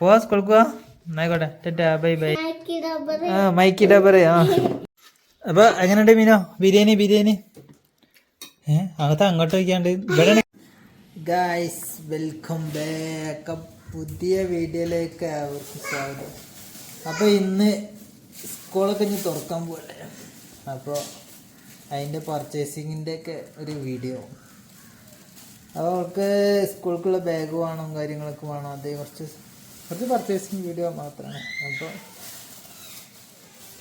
പോവാ കൊടുക്കുക എന്നായിക്കോട്ടെ ബൈ ബൈ ആ മൈക്കി ഡബറ് ആ. അപ്പൊ എങ്ങനെയുണ്ട് മീനോ? ബിരിയാണി ബിരിയാണി? ഏ അകത്ത് അങ്ങോട്ട് വയ്ക്കാണ്ട്. ഇവിടെ ഗായ്സ് വെൽക്കം ബാക്ക് പുതിയ വീഡിയോയിലേക്ക് അവർക്ക് സ്വാഗതം. അപ്പോൾ ഇന്ന് സ്കൂളൊക്കെ ഇനി തുറക്കാൻ പോലെ അപ്പോൾ അതിന്റെ പർച്ചേസിങ്ങിന്റെ ഒക്കെ ഒരു വീഡിയോ. അപ്പോൾ അവർക്ക് സ്കൂൾക്കുള്ള ബാഗ് വേണം കാര്യങ്ങളൊക്കെ വേണം. അതേ കുറച്ച് കുറച്ച് പർച്ചേസിങ് വീഡിയോ മാത്രമാണ്. അപ്പോൾ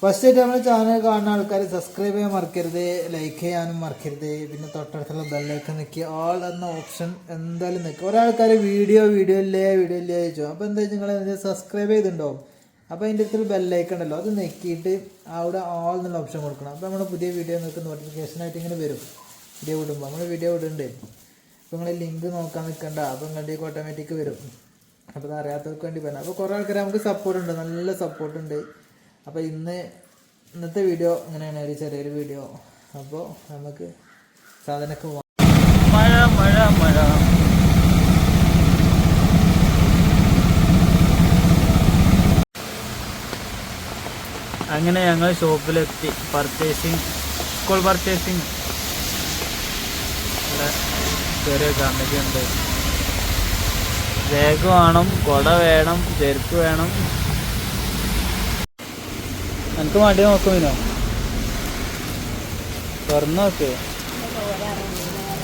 ഫസ്റ്റ് ആയിട്ട് നമ്മുടെ ചാനൽ കാണുന്ന ആൾക്കാർ സബ്സ്ക്രൈബ് ചെയ്യാൻ മറക്കരുത് ലൈക്ക് ചെയ്യാനും മറക്കരുത്. പിന്നെ തൊട്ടടുത്തുള്ള ബെല്ലൈക്കൺ നിൽക്കുക ഓൾ എന്ന ഓപ്ഷൻ എന്തായാലും നിൽക്കുക ഒരാൾക്കാർ വീഡിയോ വീഡിയോ ഇല്ലേ വീഡിയോ ഇല്ലേ ചോദിച്ചു. അപ്പോൾ എന്താ നിങ്ങൾ സബ്സ്ക്രൈബ് ചെയ്തിട്ടുണ്ടാവും. അപ്പോൾ അതിന്റെ അടുത്തൊരു ബെല്ലൈക്കൺ ഉണ്ടല്ലോ അത് നെക്കിയിട്ട് അവിടെ ഓൾ എന്നുള്ള ഓപ്ഷൻ കൊടുക്കണം. അപ്പോൾ നമ്മുടെ പുതിയ വീഡിയോ നിങ്ങൾക്ക് നോട്ടിഫിക്കേഷൻ ആയിട്ട് ഇങ്ങനെ വരും. വീഡിയോ വിടുമ്പോൾ നമ്മൾ വീഡിയോ വിടുന്നുണ്ട്. അപ്പോൾ നിങ്ങൾ ലിങ്ക് നോക്കാൻ നിൽക്കണ്ട അപ്പോൾ നിങ്ങളുടെ ഓട്ടോമാറ്റിക് വരും. അപ്പോൾ അത് അറിയാത്തവർക്ക് വേണ്ടി പറഞ്ഞു. അപ്പോൾ കുറേ ആൾക്കാർ നമുക്ക് സപ്പോർട്ട് ഉണ്ട്. നല്ല സപ്പോർട്ട് ഉണ്ട്. അപ്പോൾ ഇന്ന് ഇന്നത്തെ വീഡിയോ ഇങ്ങനെയാണ് ഒരു ചെറിയൊരു വീഡിയോ അപ്പോൾ നമുക്ക് സാധനമൊക്കെ മഴ മഴ മഴ. അങ്ങനെ ഞങ്ങൾ ഷോപ്പിലെത്തി. പർച്ചേസിങ് സ്കൂൾ പർച്ചേസിങ് ചെറിയ ചെറിയ കമ്മിറ്റിയുണ്ട് ബാഗ് വേണം കുട വേണം ചെരുപ്പ് വേണം. എനിക്ക് വണ്ടി നോക്കുമിനോ തുറന്നു നോക്ക്.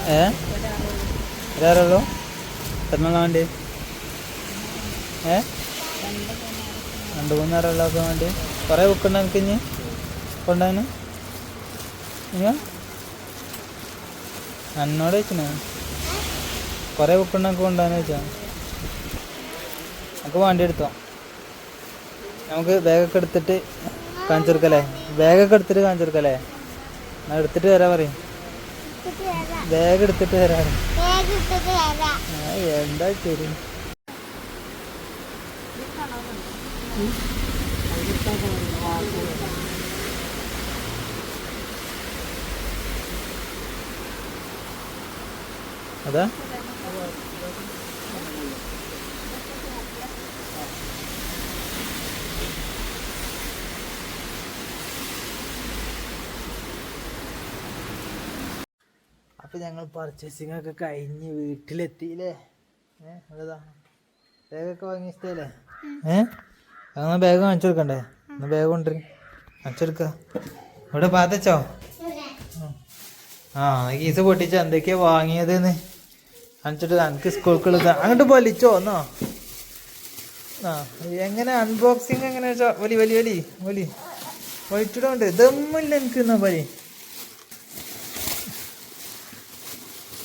ഏ? ഒരാറോ എത്ര വണ്ടി? ഏ? രണ്ട് മൂന്ന് നേരമുള്ളതൊക്കെ വേണ്ടി? കുറേ ബുക്കുണ്ട് എനിക്ക് ഇനി? കൊണ്ടുപോകാൻ എന്നോട് ചോദിക്കണേ. കുറേ ബുക്കുണ്ട് എനിക്ക് കൊണ്ടുപോകാൻ ചോദിച്ചാ നമുക്ക് വണ്ടി എടുത്തോ നമുക്ക് ബാഗൊക്കെ എടുത്തിട്ട് കാണിച്ചു കൊടുക്കല്ലേ? ബാഗൊക്കെ എടുത്തിട്ട് കാണിച്ചു കൊടുക്കല്ലേ? എടുത്തിട്ട് വരാൻ പറയും. ബാഗ് എടുത്തിട്ട് വരാ എന്താ ശരി? അതാ. അപ്പൊ ഞങ്ങൾ പർച്ചേസിംഗ് ഒക്കെ കഴിഞ്ഞ് വീട്ടിലെത്തിയില്ലേ? ഏഹ് അതാ ബാഗൊക്കെ വാങ്ങി ഇഷ്ടല്ലേ ഏഹ് അങ്ങനെ ബാഗ് കാണിച്ചു കൊടുക്കണ്ടേ? എന്നാ ബാഗ് കൊണ്ടുവരും. കാണിച്ചു കൊടുക്ക. ഇവിടെ പാത്തച്ചോ ആ കീസ് പൊട്ടിച്ച? എന്തൊക്കെയാ വാങ്ങിയതെന്ന്? അണിച്ചിട്ട് എനിക്ക് സ്കൂൾക്കുള്ളത് അങ്ങോട്ട് വലിച്ചോ എന്നോ ആ എങ്ങനെ അൺബോക്സിങ് എങ്ങനെ വലിയ വലിയ വലി വലി വലി. വലിച്ചിടുണ്ട് ദമ്മില്ല എനിക്ക് എന്നാ പരി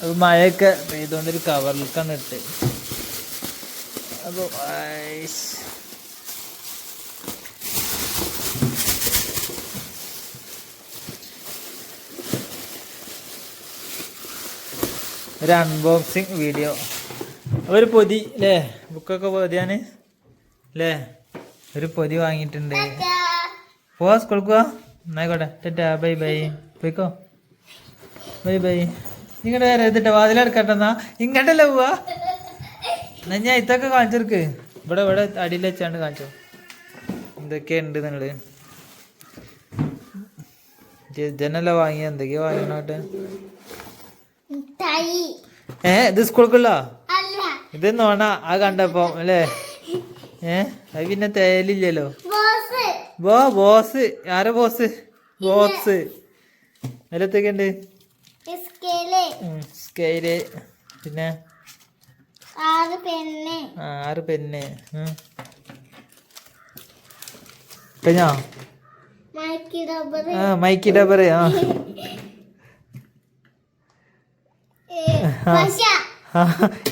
അത് മഴയൊക്കെ പെയ്തുകൊണ്ടൊരു കവറിലേക്കാണ് ഇട്ട്. അപ്പോൾ ഒരു അൺബോക്സിങ് വീഡിയോ ഒരു പൊതി അല്ലേ ബുക്കൊക്കെ പൊതിയാണ് അല്ലേ ഒരു പൊതി വാങ്ങിയിട്ടുണ്ട്. പോവാ സ്കൂൾക്ക് പോവാ. എന്നായിക്കോട്ടെ ബൈ ബൈ. പോയിക്കോ. Bye bye. ഇങ്ങോട്ട് നേരെ എത്തിട്ട് വാതിലടക്കട്ടെന്നാ ഇങ്ങോട്ടല്ലേ പോവാ. എന്നാ ഞാൻ ഇതൊക്കെ കാണിച്ചെടുക്ക്. ഇവിടെ ഇവിടെ അടിയിൽ വെച്ചാണ്ട് കാണിച്ചോ. എന്തൊക്കെ ഉണ്ട് നിങ്ങൾ? ജനല്ല വാങ്ങിയ. എന്തൊക്കെയാ വാങ്ങിയോട്ടെ ഏ ഇത് സ്കൂൾക്കുള്ള? ഇത് നോണ. ആ കണ്ടപ്പോ അല്ലേ? ഏ അത് പിന്നെ തേലില്ലല്ലോ. ബോ ബോസ്. ആരാ ബോസ്? ബോസ്. അതിലത്തൊക്കെ ഉണ്ട് സ്കെയിൽ പിന്നെ? ആറ് പെണ്ണ് ആറ് പെന്ന്. കഴിഞ്ഞോ? ആ മൈക്കി ഡബർ ആ.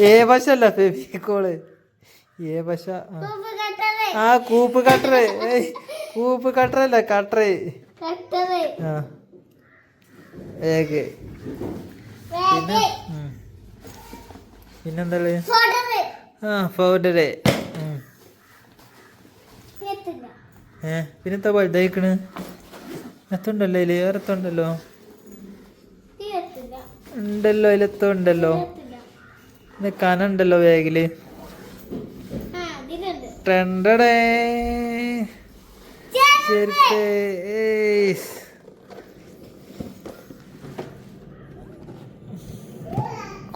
ഏ പശ. അല്ല ഫെബിക്കോൾ ഏ പശ ആ. കൂപ്പ് കട്ടറ്. കൂപ്പ് കട്ടറല്ല കട്ടറ്. കട്ടറ്. ആ. ഏക്ക് പിന്നെ. പിന്നെന്താ ആ എത്തില്ല ഏ പിന്നെന്താ വലുതായിക്കണ് എത്തുണ്ടല്ലോ അതിൽ വേറെ എത്തുണ്ടല്ലോ? ഉണ്ടല്ലോ അതിലെത്തുണ്ടല്ലോ ഇത് കനുണ്ടല്ലോ ബാഗിൽ. ടെണ്ടടേ ചെരുപ്പ് ഏയ്.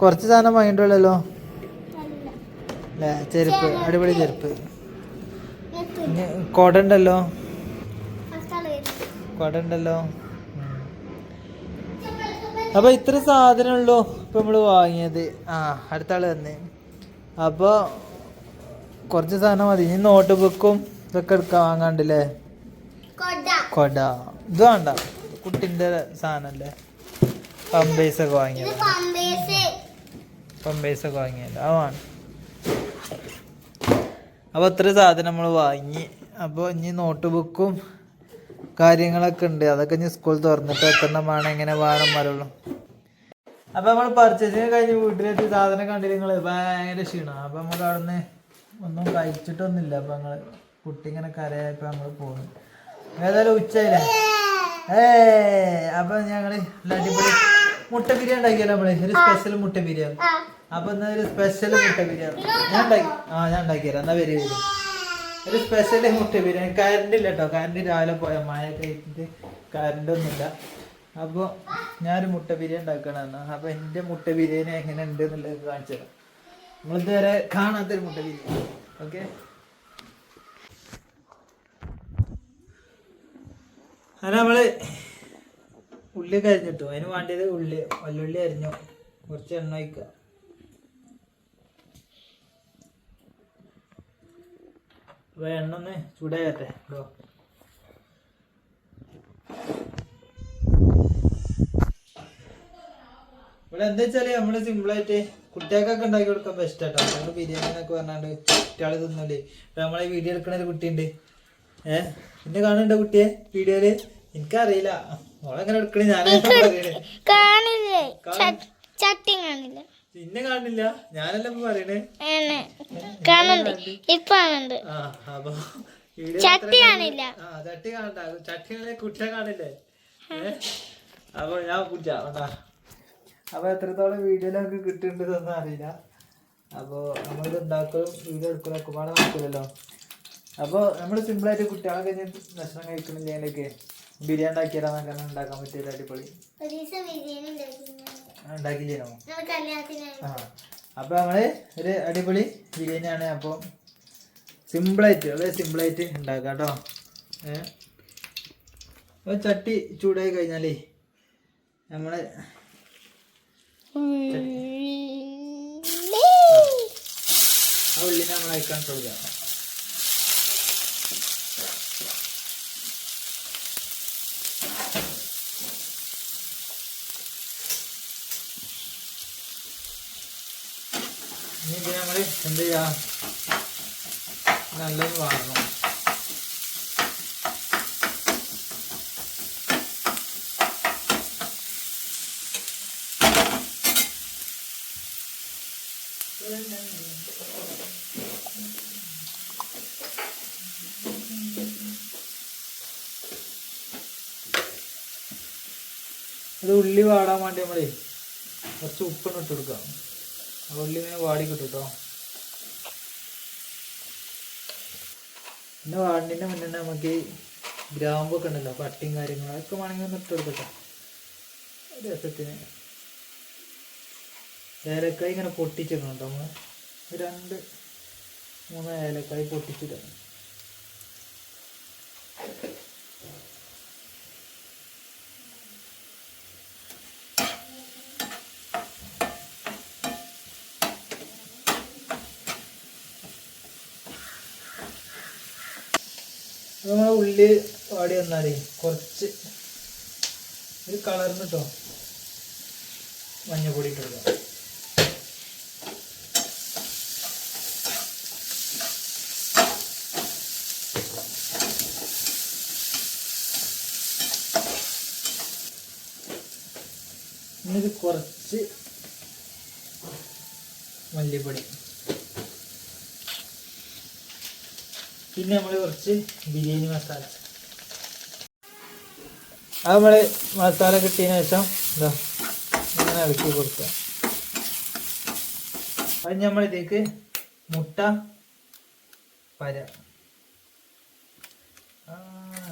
കുറച്ച് സാധനം വാങ്ങിയിട്ടുള്ളല്ലോ? അല്ല? ചെരുപ്പ് അടിപൊളി ചെരുപ്പ്. കൊട ഉണ്ടല്ലോ കൊട ഉണ്ടല്ലോ അപ്പൊ ഇത്ര സാധനമുള്ളൂ ഇപ്പൊ നമ്മൾ വാങ്ങിയത്. ആ അടുത്ത ആൾ തന്നെ അപ്പൊ കുറച്ച് സാധനം മതി. ഇനി നോട്ട് ബുക്കും ഇതൊക്കെ എടുക്കാൻ വാങ്ങാണ്ടല്ലേ? കൊട. ഇത് വേണ്ട. കുട്ടിന്റെ സാധനല്ലേ? പമ്പേഴ്സ് ഒക്കെ വാങ്ങിയത്. പമ്പേസ് പമ്പേഴ്സ് ഒക്കെ വാങ്ങിയല്ലോ. അതാണ് അപ്പോൾ ഇത്ര സാധനം നമ്മൾ വാങ്ങി. അപ്പോൾ ഇനി നോട്ട് ബുക്കും കാര്യങ്ങളൊക്കെ ഉണ്ട്. അതൊക്കെ ഇനി സ്കൂൾ തുറന്നിട്ട് എത്രണ്ണം വേണം എങ്ങനെ വേണം വരുള്ളൂ അപ്പോൾ നമ്മൾ പർച്ചേസിങ് കഴിഞ്ഞ് വീട്ടിലെത്തി. സാധനം കണ്ടില്ല നിങ്ങൾ ഭയങ്കര ക്ഷീണം. അപ്പോൾ നമ്മൾ അവിടുന്ന് ഒന്നും കഴിച്ചിട്ടൊന്നുമില്ല. അപ്പോൾ ഞങ്ങൾ കുട്ടി ഇങ്ങനെ കരയായപ്പോൾ നമ്മൾ പോകുന്നു ഏതായാലും ഉച്ചയില്ലേ ഏ അപ്പൊ നല്ല അടിപൊളി മുട്ട ബിരിയാണി ഉണ്ടാക്കിയല്ലോ നമ്മൾ? ഒരു സ്പെഷ്യൽ മുട്ട ബിരിയാണി. അപ്പൊ എന്നാ ഒരു സ്പെഷ്യൽ മുട്ട ബിരിയാണി. ഞാൻ ഉണ്ടാക്കി ആ ഞാൻ ഉണ്ടാക്കിയരാം എന്നാ വരിക വരും ഒരു സ്പെഷ്യൽ മുട്ട ബിരിയാണി. കറണ്ട് ഇല്ല കേട്ടോ കറണ്ട് രാവിലെ പോയ മഴ കഴിഞ്ഞിട്ട് കറണ്ട് ഒന്നുമില്ല. അപ്പോൾ ഞാനൊരു മുട്ട ബിരിയാണി ഉണ്ടാക്കണമെന്ന് അപ്പോൾ എന്റെ മുട്ട ബിരിയാണി എങ്ങനെ ഉണ്ട് എന്നുള്ളത് കാണിച്ചു തരാം. നമ്മളിതുവരെ കാണാത്തൊരു മുട്ട ബിരിയാണി. ഓക്കെ? അങ്ങനെ നമ്മൾ ഉള്ളി കരിഞ്ഞിട്ടു. അതിന് വേണ്ടിയത് ഉള്ളി വല്ലുള്ളി അരിഞ്ഞു. കുറച്ച് എണ്ണ ഒഴിക്കുക. അപ്പൊ എണ്ണ ഒന്ന് ചൂടാകട്ടെ. കേട്ടോ ഇവിടെ എന്താ വെച്ചാൽ നമ്മൾ സിമ്പിളായിട്ട് കുട്ടികൾക്കൊക്കെ ഉണ്ടാക്കി കൊടുക്കാൻ ബെസ്റ്റ് ആട്ടോ നമ്മൾ ബിരിയാണി എന്നൊക്കെ പറഞ്ഞാണ്ട് കുട്ടികൾ തിന്നൂലേ. ഇപ്പൊ നമ്മളെ വീഡിയോ എടുക്കണ ഒരു കുട്ടിയുണ്ട്. ഏഹ് പിന്നെ കാണുന്നുണ്ടോ കുട്ടിയെ? വീഡിയോയിൽ എനിക്കറിയില്ല. കാണില്ലേ? ചട്ടി കാണില്ല? കാണില്ല. ഞാനല്ല പറയണേ? ആണ്. കാണുന്നുണ്ട്. ഇപ്പൊ കാണുന്നുണ്ട്. ആ അപ്പൊ വീഡിയോ ചട്ടി കാണില്ല. ആ ചട്ടി കാണണ്ട. ചട്ടി കുട്ടിയെ കാണില്ലേ? ഏ? അപ്പൊ ഞാൻ അപ്പൊ എത്രത്തോളം വീഡിയോയിലൊക്കെ കിട്ടുന്നുണ്ടെന്നൊന്നും അറിയില്ല. അപ്പൊ നമ്മളിത് ഉണ്ടാക്കലും വീഡിയോ എടുക്കലും ഒക്കെ പാടെ നടക്കില്ലല്ലോ അപ്പോൾ നമ്മൾ സിമ്പിളായിട്ട് കുട്ടികളൊക്കെ ഭക്ഷണം ഭക്ഷണം കഴിക്കണില്ലെങ്കിലൊക്കെ ബിരിയാണി ഉണ്ടാക്കിയാലൊക്കെ ഉണ്ടാക്കാൻ പറ്റിയത് അടിപൊളി. ഉണ്ടാക്കില്ലേനോ നമ്മൾ ആ അപ്പോൾ നമ്മൾ ഒരു അടിപൊളി ബിരിയാണിയാണ്. അപ്പോൾ സിമ്പിളായിട്ട് വളരെ സിമ്പിളായിട്ട് ഉണ്ടാക്കാം കേട്ടോ. ഏ ചട്ടി ചൂടായി കഴിഞ്ഞാലേ നമ്മൾ ആ ഉള്ളിനെ നമ്മൾ അയക്കാൻ കൊടുക്കാം ഇനി നമ്മൾ എന്ത് ചെയ്യാം? നല്ലത് വാങ്ങണം. ഉള്ളി വാടാൻ വേണ്ടി നമ്മളേ കുറച്ച് ഉപ്പിട്ട് കൊടുക്കാം. ഉള്ളി ഇങ്ങനെ വാടി കിട്ടും കേട്ടോ പിന്നെ വാടിന്റെ മുന്നേ നമുക്ക് ഗ്രാമ്പൊക്കെ ഉണ്ടല്ലോ പട്ടിയും കാര്യങ്ങളും അതൊക്കെ വേണമെങ്കിൽ ഒന്ന് ഇട്ട് കൊടുക്കട്ടെ. രസത്തിന്. ഏലക്കായ ഇങ്ങനെ പൊട്ടിച്ചിടണം കേട്ടോ നമ്മൾ രണ്ട് മൂന്ന് ഏലക്കായ പൊട്ടിച്ചിടണം ഉള്ളി വാടി വന്നാലേ കുറച്ച് ഒരു കളറിന് കേട്ടോ മഞ്ഞപ്പൊടി ഇട്ട് ഇന്നിത് കുറച്ച് മല്ലിപ്പൊടി. പിന്നെ നമ്മൾ കുറച്ച് ബിരിയാണി മസാല. അത് നമ്മൾ മസാല കിട്ടിയതിന് ശേഷം എന്താ ഇങ്ങനെ ഇളക്കി കൊടുക്കുക. അത് നമ്മൾ മുട്ട പര.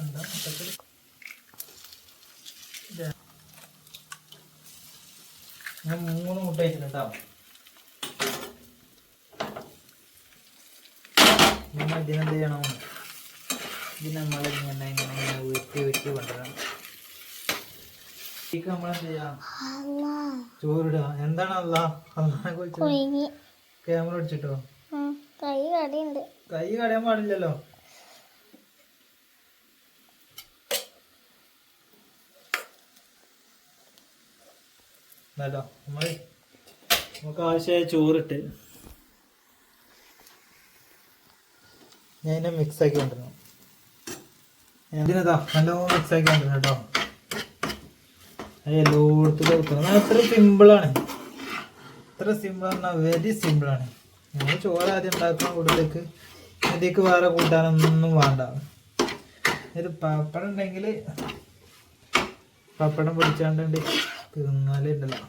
എന്താ. ഞാൻ മൂന്ന് മുട്ട വെച്ചിട്ടുണ്ടോ നമ്മൾ ഇതിനെന്ത് ചെയ്യണം? ഇത് നമ്മൾ ഇങ്ങനെ ഇങ്ങനെ ഇങ്ങനെ വെട്ടി വെട്ടി കൊണ്ടുവരണം. ഇതിക്ക് നമ്മളെന്ത് ചെയ്യാം? ചോറിടുക എന്താണ് അല്ല കുറിച്ച് ക്യാമറ അടിച്ചിട്ടോ കൈ കടിയുണ്ട്. കൈ കടയാൻ പാടില്ലല്ലോ? എന്നാലോ നമ്മൾ നമുക്ക് ആവശ്യമായ ചോറിട്ട് ഞാൻ ഇതിനെ മിക്സ് ആക്കി കൊണ്ടുവരണം. ഇതിനതാ നല്ലോണം മിക്സ് ആക്കി കൊണ്ടുവരണം കേട്ടോ. എല്ലായിടത്തും കൊടുക്കണം. അത്ര സിമ്പിളാണ് ഇത്ര സിമ്പിളാണ് വെരി സിമ്പിളാണ് നമ്മൾ ചോറ് ആദ്യം ഉണ്ടാക്കുന്ന കൂട്ടത്തേക്ക് ഇതിലേക്ക് വേറെ കൂട്ടാനൊന്നും വേണ്ട. ഒരു പപ്പടം ഉണ്ടെങ്കിൽ പപ്പടം പൊടിച്ചാണ്ടി തിന്നാലേ ഉണ്ടല്ലോ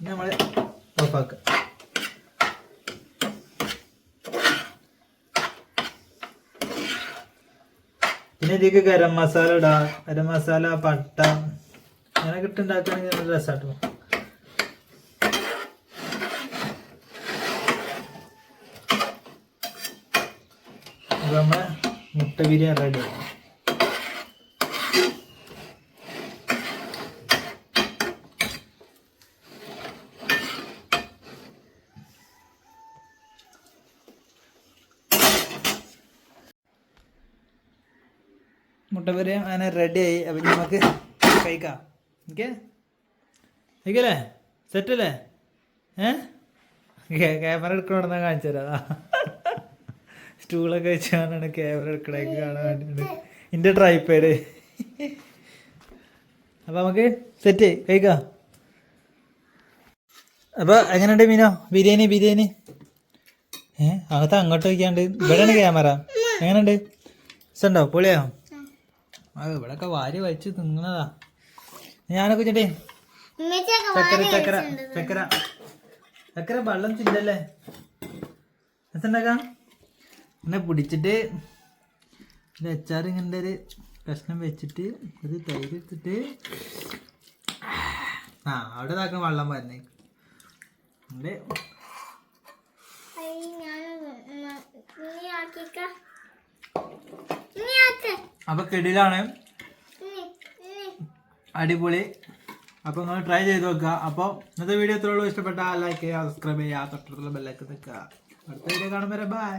നമ്മൾ ഓഫാക്കുക പിന്നെ ഇതിക്ക് ഗരം മസാല ഇടാ. ഗരം മസാല പട്ട. അങ്ങനെ കിട്ടുണ്ടാക്കുകയാണെങ്കിൽ നല്ല രസമാട്ടോ നമ്മളെ മുട്ട ബിരിയാണി റെഡി മുട്ട ബിരിയാണി അങ്ങനെ ആയി. അപ്പം നമുക്ക് കഴിക്കാം. ഓക്കെ കഴിക്കല്ലേ? സെറ്റല്ലേ ഏ? ക്യാമറ എടുക്കണമെന്നാ കാണിച്ചു തരാം. സ്റ്റൂളൊക്കെ വെച്ച് കാണാണ് ക്യാമറ എടുക്കണേക്ക് കാണാൻ വേണ്ടിയിട്ട് എന്റെ ട്രൈപ്പേഡ് അപ്പം നമുക്ക് സെറ്റ് കഴിക്കാം. അപ്പോൾ എങ്ങനെയുണ്ട് മീനോ? ബിരിയാണി ബിരിയാണി? ഏ? അകത്ത് അങ്ങോട്ട് വയ്ക്കാണ്ട് ഇവിടെയാണ് ക്യാമറ എങ്ങനെയുണ്ട്? ഇഷ്ടണ്ടോ പൊളിയോ ആ ഇവിടെയൊക്കെ വാരി വലിച്ച് തിന്നണതാ ഞാനൊക്കെ ചേട്ടേ ചക്കര ചക്കര. ചക്കര. ചക്കര വെള്ളം തിന്നല്ലേ? എത്തുണ്ടാക്കാം എന്നെ പിടിച്ചിട്ട് ഒരു അച്ചാർ ഇങ്ങനത്തെ ഒരു കഷ്ണം വെച്ചിട്ട് ഒരു തൈര് എടുത്തിട്ട് ആ അവിടെ ഇതാക്കണം വെള്ളം വരുന്നേ. ഞാൻ ഐ, അപ്പൊ കെടിലാണ്. അടിപൊളി. അപ്പോൾ നിങ്ങൾ ട്രൈ ചെയ്ത് നോക്കുക. അപ്പോൾ ഇന്നത്തെ വീഡിയോ എത്രയുള്ളൂ ഇഷ്ടപ്പെട്ട ലൈക്ക് ചെയ്യുക സബ്സ്ക്രൈബ് ചെയ്യുക തൊട്ടടുത്തുള്ള ബെല്ലൊക്കെ നിൽക്കുക. അടുത്ത വീഡിയോ കാണുമ്പോൾ ബൈ